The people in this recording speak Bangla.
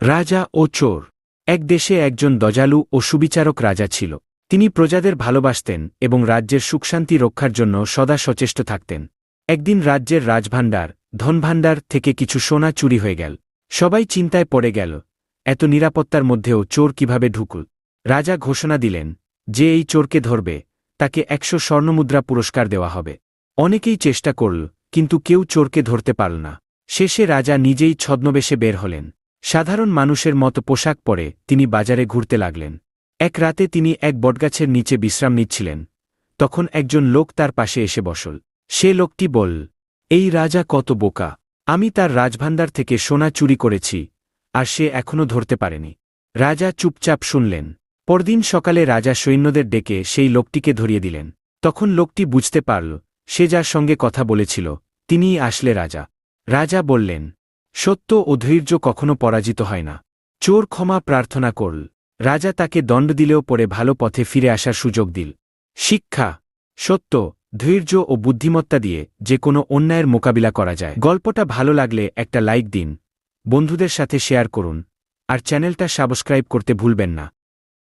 রাজা ও চোর। এক দেশে একজন দজালু ও সুবিচারক রাজা ছিল। তিনি প্রজাদের ভালোবাসতেন এবং রাজ্যের সুখশান্তি রক্ষার জন্য সদা সচেষ্ট থাকতেন। একদিন রাজ্যের রাজভাণ্ডার, ধনভাণ্ডার থেকে কিছু সোনা চুরি হয়ে গেল। সবাই চিন্তায় পড়ে গেল, এত নিরাপত্তার মধ্যেও চোর কীভাবে ঢুকুল? রাজা ঘোষণা দিলেন যে এই চোরকে ধরবে, তাকে একশো স্বর্ণমুদ্রা পুরস্কার দেওয়া হবে। অনেকেই চেষ্টা করল, কিন্তু কেউ চোরকে ধরতে পারল না। শেষে রাজা নিজেই ছদ্মবেশে বের হলেন। সাধারণ মানুষের মতো পোশাক পরে তিনি বাজারে ঘুরতে লাগলেন। এক রাতে তিনি এক বটগাছের নিচে বিশ্রাম নিচ্ছিলেন। তখন একজন লোক তার পাশে এসে বসল। সে লোকটি বল এই রাজা কত বোকা। আমি তার রাজভাণ্ডার থেকে সোনা চুরি করেছি, আর সে এখনও ধরতে পারেনি রাজা চুপচাপ শুনলেন। পরদিন সকালে রাজা সৈন্যদের ডেকে সেই লোকটিকে ধরিয়ে দিলেন। তখন লোকটি বুঝতে পারল, সে যার সঙ্গে কথা বলেছিল, তিনিই আসলে রাজা। রাজা বললেন সত্য ও ধৈর্য কখনো পরাজিত হয় না। চোর ক্ষমা প্রার্থনা করল। রাজা তাকে দণ্ড দিলেও পরে ভালো পথে ফিরে আসার সুযোগ দিল। শিক্ষা, সত্য, ধৈর্য ও বুদ্ধিমত্তা দিয়ে যে কোনো অন্যায়ের মোকাবিলা করা যায়। গল্পটা ভালো লাগলে একটা লাইক দিন। বন্ধুদের সাথে শেয়ার করুন। আর চ্যানেলটা সাবস্ক্রাইব করতে ভুলবেন না।